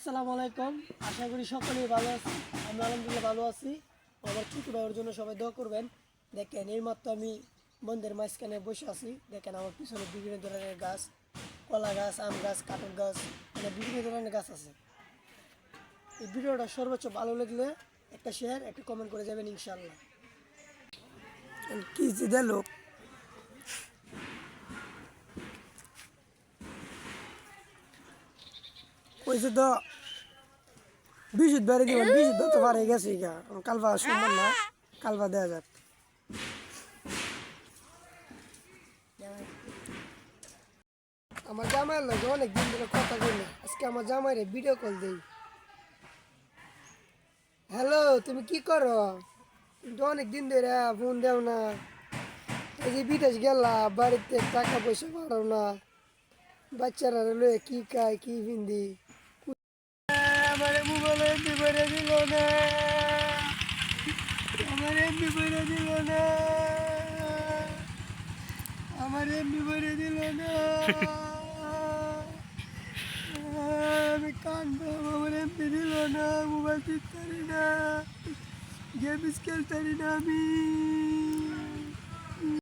আসসালামু আলাইকুম। আশা করি সকলেই ভালো আছি আমি আলহামদুলিল্লাহ ভালো আছি। আমার ছোট ভাইয়ের জন্য সবাই দোয়া করবেন। দেখেন এই মাত্র আমি বন্ধের মাঝখানে বসে আছি। দেখেন, আমার পিছনে বিভিন্ন ধরনের গাছ, কলা গাছ, আম গাছ, কাঁঠাল গাছ মানে বিভিন্ন ধরনের গাছ আছে। এই ভিডিওটা সর্বোচ্চ ভালো লাগলে একটা শেয়ার একটা কমেন্ট করে যাবেন ইনশাল্লাহ কি দিল? কইছে তো বিশুদ্ধ বাড়ি দিবেন বিশুদ্ধ তো পারে গেছে গা। কালবা সম্মান না, কালবা দেওয়া যাক। আমার জামাইয়ের লোক অনেক দিন ধরে কথা কইনি আজকে আমার জামাইরে ভিডিও কল দেই। হ্যালো তুমি কি করো? তুমি তো অনেক দিন ধরে ফোন দেও না। এই যে বিদেশ গেলা, বাড়িতে টাকা পয়সা বাড়াও না। বাচ্চারা লয়ে কি খায়, কি পিন্দি? এমবি করে দিল না। আমার এমবি করে দিল না। আমার এমবি করে দিল না। আমি কান্দব আমার এমবি দিল না। মোবাইল টিপতারি না। গেমস খেলতারি না আমি।